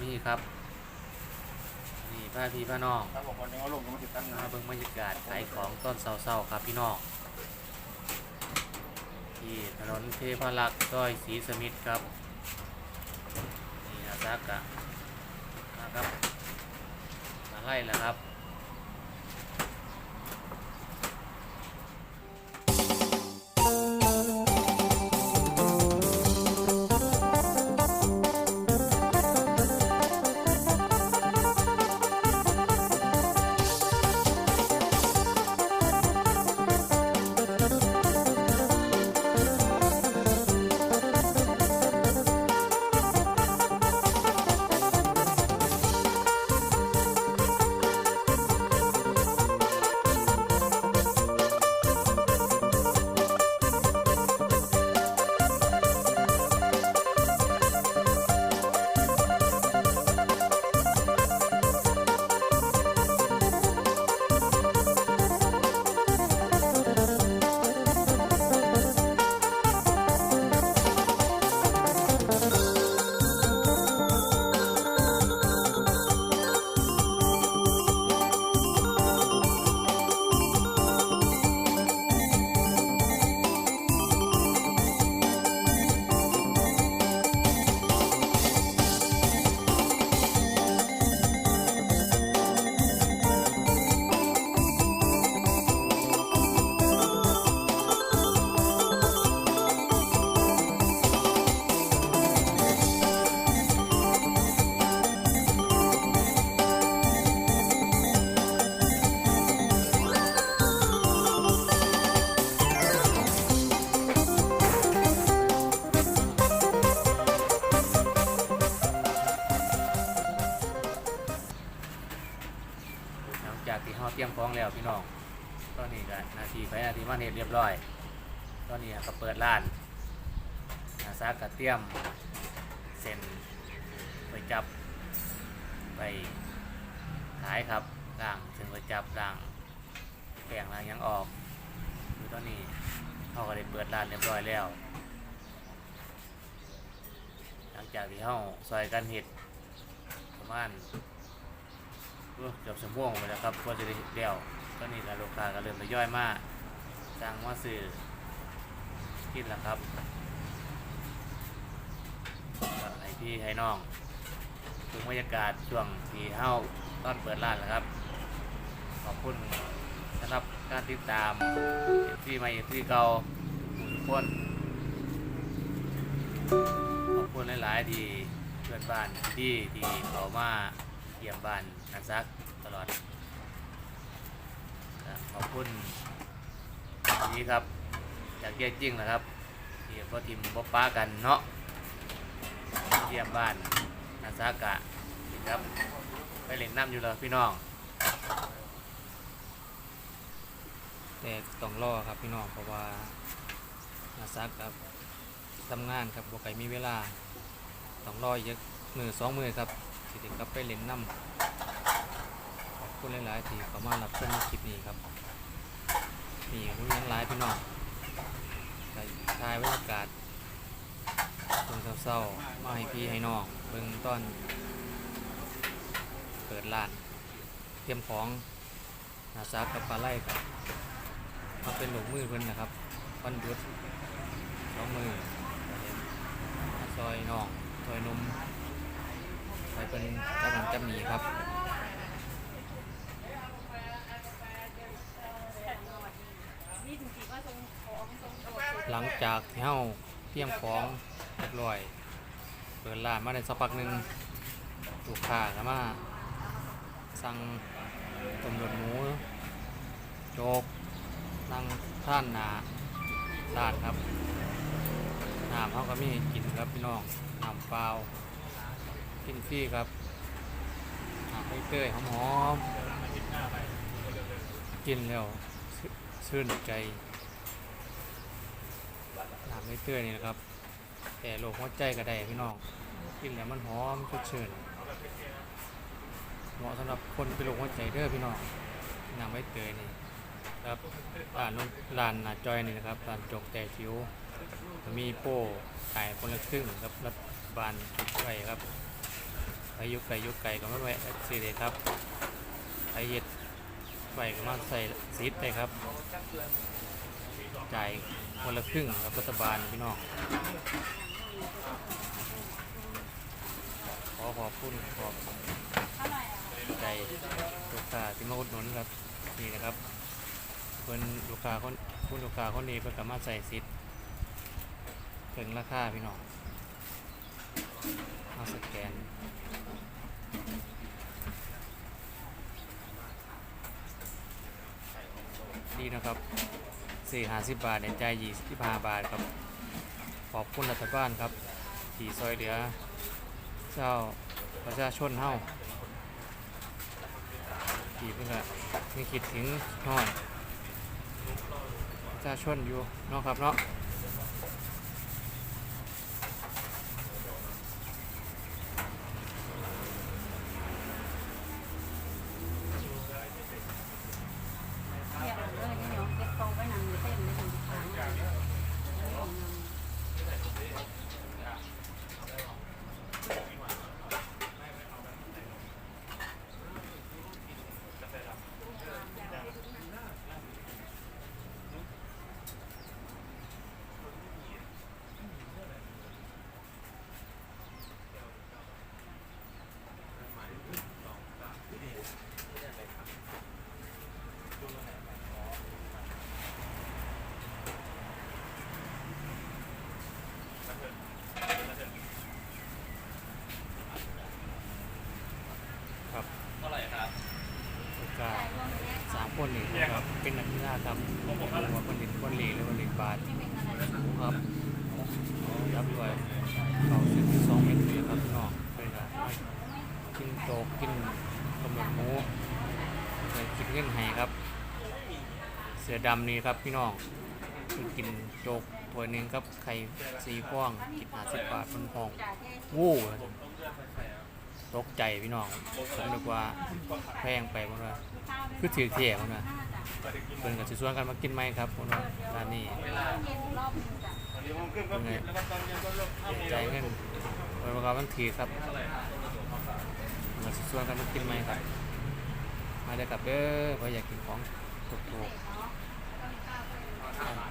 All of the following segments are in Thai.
มามีครับ นี่พ่อพี่พ่อน้องถ้าบอกคนยังเอาลงก็มาติดตั้งมาเบิ่งบรรยากาศขายของต้นเศร้าๆครับพี่น้องที่ถนนเทพารักษ์ซอยศรีสมิทธครับ นี่นาซักกะมาครับมาไล่แล้วครับ แล้วพี่น้องตอนนี้ก็นาทีไปนาทีมาเฮ็ดเรียบร้อย ตอนนี้ก็เปิดร้านนาซากก็เตรียมเส้นไปจับไปขายครับล่างถึงไปจับล่างแป้งล่างยังออกคือตอนนี้เขาก็ได้เปิดร้านเรียบร้อยแล้ว หลังจากที่เฮาซอยกันเห็ดประมาณเออเกือบสมวงไปแล้วครับก็จะได้เดี่ยว ตอนนี้ก็ลูกค้าก็เริ่มทยอยมาสั่งมาซื้อกินแล้วครับก็ให้พี่ให้น้องดูบรรยากาศช่วงที่เฮาตอนเปิดร้านแล้วครับ ขอบคุณสำหรับการติดตามที่ใหม่ที่เก่าทุกคนขอบคุณหลาย ๆ ที่เพื่อนบ้านที่ที่เขามาเยี่ยมบ้านนักซักตลอด ขอบคุณนี้ครับ จากเยี่ยจริงนะครับเที่พ่อทิมพ่ป้ากันเนาะเยี่ยมบ้านนักซักะนี่ครับ ไปเล่นน้ำอยู่เลยพี่น้องแต่ต้องรอครับพี่น้องเพราะว่านักซักครับทำงานครับบ่ไก่มีเวลาต้องรออีกมือสองมือครับสิถึงกลับไปเล่นน้ำ คุณหลาย ๆ ที่เข้ามารับชมคลิปนี้ครับนี่คุณยังหลายพี่น้องใส่ทายบรรยากาศตรงเศร้าๆมาให้พี่ให้น้องเบิ่งตอนเปิดร้าน เตรียมของนาซากับปลาไหลครับมาเป็นหลงมือเพิ่นนะครับวันหยุดสองมือซอยน่องซอยนมซอยเป็นกำลังจำหนีครับ หลังจากเฮาเตรียมของเรียบร้อย เปิดร้านมาได้สักพักหนึ่งลูกค้าก็มา สั่งต้มเลือดหมูโจกนั่งท่านนาร้านครับน้ำเขาก็มีกินครับพี่น้องน้ำเปล่ากินฟรีครับหาไปเตยหอมๆกินแล้วชื่นใจ น้ำไปเตยนี่นะครับ แต่โรคหัวใจก็ได้พี่น้อง กินแล้วมันหอมสดชื่นเหมาะสำหรับคนเป็นโรคหัวใจเด้อพี่น้องน้ำใบเตยนี่ครับร้านนู้นร้านนาจอยนี่นะครับร้านจกแต่จิ๋วมีโป้ขายคนละครึ่งครับรัฐบาลจุดไว้ครับไปยุไก่ยุกไก่ก็มาไว้สิเลยครับไปเย็ดไว้ก็มาใส่ซีดไปครับ จ่ายคนละครึ่งกับรัฐบาลพี่น้องขอขอบคุณขอบใจลูกค้าที่มาอุดหนุนครับนี่นะครับเพิ่นลูกค้าคนคุณลูกค้าคนนี้เพิ่นก็มารถใส่สิทถึงราคาพี่น้องมาสแกนดีนะครับ สี่ห้าสิบบาทเน้นใจยี่สิบห้าบาทครับขอบคุณรัฐบาลครับที่ซอยเหลือเจ้าประชาชนเฮาที่เพื่อมีคิดถึงน้อยประชาชนอยู่เนาะครับเนาะครับ เท่าไหร่ครับ ก็สามคนนี่นะครับเป็นนักกีฬาครับหัวคนหลินคนหลีหรือคนหลินบาทสูงครับรับด้วยเขาสิบสองเมตรเลยครับพี่น้องเป็นครับกินโจกกินต้มเลือดหมูเคยกินเงินไห้ครับ เสือดำนี่ครับพี่น้องคือกินโจกถ้วยหนึงครับไข่สีฟองกินหาสิบบาทบนห้องวู้ตกใจพี่น้องผมนึกว่าแพงไปหมดว่าคือถือเที่ยหมดว่าเพิ่นกับสิชวนกันมากินไหมครับหมดว่าร้านนี้เวลาตอนนี้ผมขึ้นก็นย็นก็เลิกห้าโมงใจเงินเพิ่นบอกว่ามันถือครับเท่าไหร่ครับเพิ่นกับสิชวนกันมากินไหมครับ มาได้อครับเด้อเพราะอยากกินของถูกๆ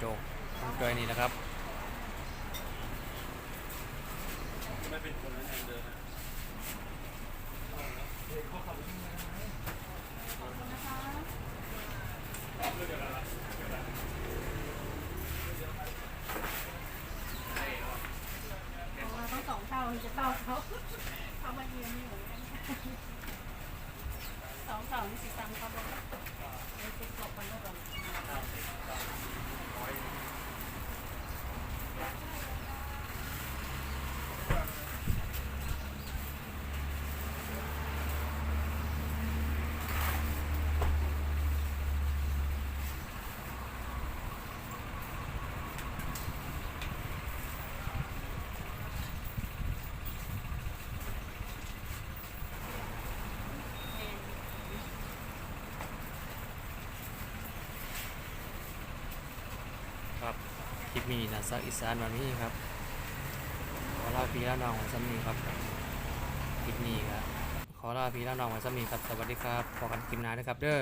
โจกร้านจอยนี่นะครับไม่เป็นคนนั้นเองเดินนะต้องสองเท่าถึงจะเท่าเขาเขามาเยือนอนกันสองเท่านี่สิซ้ำเขาบอกเลยวจะกบกันแล้วก่อน ครับ คลิปนี้นะซักอีสานวันนี้ครับขอลาพี่ลาน้องไว้ซ้ำนี้ครับคลิปนี้ครับขอลาพี่ลาน้องไว้ซ้ำนี้ครับสวัสดีครับพอกันคลิปหน้านะครับเด้อ